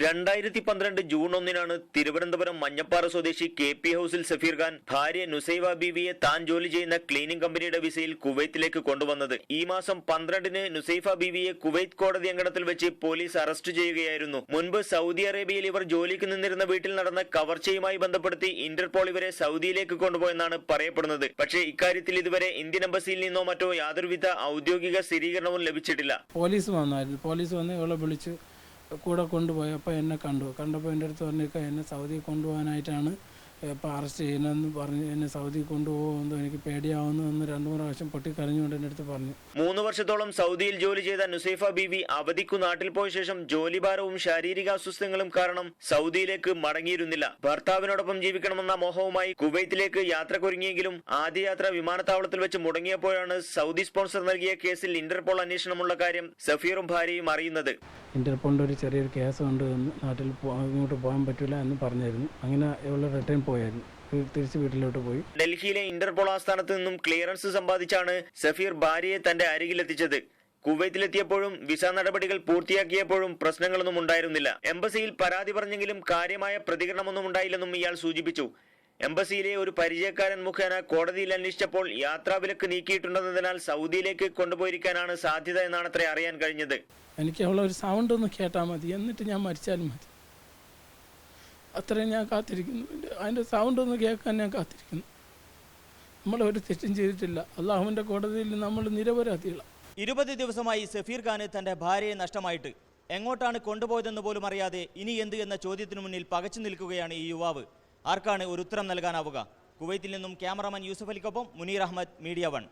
രണ്ടായിരത്തി പന്ത്രണ്ട് ജൂൺ ഒന്നിനാണ് തിരുവനന്തപുരം മഞ്ഞപ്പാറ സ്വദേശി കെ പി ഹൌസിൽ സഫീർ ഖാൻ ഭാര്യ നുസൈവ ബീവിയെ താൻ ജോലി ചെയ്യുന്ന ക്ലീനിംഗ് കമ്പനിയുടെ വിസയിൽ കുവൈത്തിലേക്ക് കൊണ്ടുവന്നത്. ഈ മാസം പന്ത്രണ്ടിന് നുസൈഫ ബീവിയെ കുവൈത്ത് കോടതി അങ്കണത്തിൽ വെച്ച് പോലീസ് അറസ്റ്റ് ചെയ്യുകയായിരുന്നു. മുൻപ് സൗദി അറേബ്യയിൽ ഇവർ ജോലിക്ക് നിന്നിരുന്ന വീട്ടിൽ നടന്ന കവർച്ചയുമായി ബന്ധപ്പെടുത്തി ഇന്റർപോൾ ഇവരെ സൗദിയിലേക്ക് കൊണ്ടുപോയെന്നാണ് പറയപ്പെടുന്നത്. പക്ഷേ ഇക്കാര്യത്തിൽ ഇതുവരെ ഇന്ത്യൻ എംബസിയിൽ നിന്നോ മറ്റോ യാതൊരുവിധ ഔദ്യോഗിക സ്ഥിരീകരണവും ലഭിച്ചിട്ടില്ല. പോലീസ് വന്നായിരുന്നു. പോലീസ് വന്ന് വിളിച്ച് കൂടെ കൊണ്ടുപോയപ്പോൾ എന്നെ കണ്ടു. കണ്ടപ്പോൾ എന്റെ അടുത്ത് പറഞ്ഞേക്കാം എന്നെ സൗദി കൊണ്ടുപോകാനായിട്ടാണ് ഇപ്പോൾ അറസ്റ്റ് ചെയ്യുന്നതെന്ന് പറഞ്ഞ് എന്നെ സൗദി കൊണ്ടുപോകുമെന്നോ എനിക്ക് പേടിയാവുന്നു എന്ന് രണ്ടു മൂന്ന് പ്രാവശ്യം പൊട്ടിക്കരഞ്ഞുകൊണ്ട് എന്റെ അടുത്ത് പറഞ്ഞു. മൂന്ന് വർഷത്തോളം സൗദിയിൽ ജോലി ചെയ്ത നുസൈഫ ബീവി അവധിക്കു നാട്ടിൽ പോയ ശേഷം ജോലിഭാരവും ശാരീരിക അസ്വസ്ഥങ്ങളും കാരണം സൗദിയിലേക്ക് മടങ്ങിയിരുന്നില്ല. ഭർത്താവിനോടൊപ്പം ജീവിക്കണമെന്ന മോഹവുമായി കുവൈത്തിലേക്ക് യാത്ര യാത്രക്കൊരുങ്ങിയെങ്കിലും ആദ്യ യാത്ര വിമാനത്താവളത്തിൽ വെച്ച് മുടങ്ങിയപ്പോഴാണ് സൗദി സ്പോൺസർ നൽകിയ കേസിൽ ഇന്റർപോൾ അന്വേഷണമുള്ള കാര്യം സഫീറും ഭാര്യയും അറിയുന്നത്. ഇന്റർപോളിന്റെ ഒരു ചെറിയൊരു കേസ് കൊണ്ട് നാട്ടിൽ ഇങ്ങോട്ട് പോകാൻ പറ്റില്ല എന്ന് പറഞ്ഞായിരുന്നു. അങ്ങനെ റിട്ടേൺ പോയായിരുന്നു. തിരിച്ച് വീട്ടിലോട്ട് പോയി. ഡൽഹിയിലെ ഇന്റർപോൾ ആസ്ഥാനത്ത് നിന്നും ക്ലിയറൻസ് സമ്പാദിച്ചാണ് സഫീർ ഭാര്യയെ തന്റെ അരികിലെത്തിച്ചത്. കുവൈത്തിലെത്തിയപ്പോഴും വിസ നടപടികൾ പൂർത്തിയാക്കിയപ്പോഴും പ്രശ്നങ്ങളൊന്നും ഉണ്ടായിരുന്നില്ല. എംബസിയിൽ പരാതി പറഞ്ഞെങ്കിലും കാര്യമായ പ്രതികരണമൊന്നും ഉണ്ടായില്ലെന്നും ഇയാൾ സൂചിപ്പിച്ചു. എംബസിയിലെ ഒരു പരിചയക്കാരൻ മുഖേന കോടതിയിൽ അന്വേഷിച്ചപ്പോൾ യാത്രാവിലക്ക് നീക്കിയിട്ടുണ്ടെന്നതിനാൽ സൗദിയിലേക്ക് കൊണ്ടുപോയിരിക്കാനാണ് സാധ്യത എന്നാണത്രേ അറിയാൻ കഴിഞ്ഞത്. എനിക്ക് അവളെ ഒരു സൗണ്ട് ഒന്ന് കേട്ടാൽ മതി. എന്നിട്ട് ഞാൻ മരിച്ചാലും മതി. അത്രയും ഞാൻ കാത്തിരിക്കുന്നു. അതിന്റെ സൗണ്ട് ഒന്ന് കേൾക്കാൻ ഞാൻ കാത്തിരിക്കുന്നു. നമ്മളൊരു തെറ്റും ചെയ്തിട്ടില്ല. അള്ളാഹുവിന്റെ കോടതിയിൽ നമ്മൾ നിരപരാധികളാണ് ഇരുപത് ദിവസമായി സഫീർ ഖാന് തന്റെ ഭാര്യയെ നഷ്ടമായിട്ട്. എങ്ങോട്ടാണ് കൊണ്ടുപോയതെന്ന് പോലും അറിയാതെ ഇനി എന്ത് എന്ന ചോദ്യത്തിനു മുന്നിൽ പകച്ചു നിൽക്കുകയാണ് ഈ യുവാവ്. ആർക്കാണ് ഒരു ഉത്തരം നൽകാനാവുക? കുവൈത്തിൽ നിന്നും ക്യാമറാമാൻ യൂസഫ് അലിക്കൊപ്പം മുനീർ അഹമ്മദ് മീഡിയ വൺ.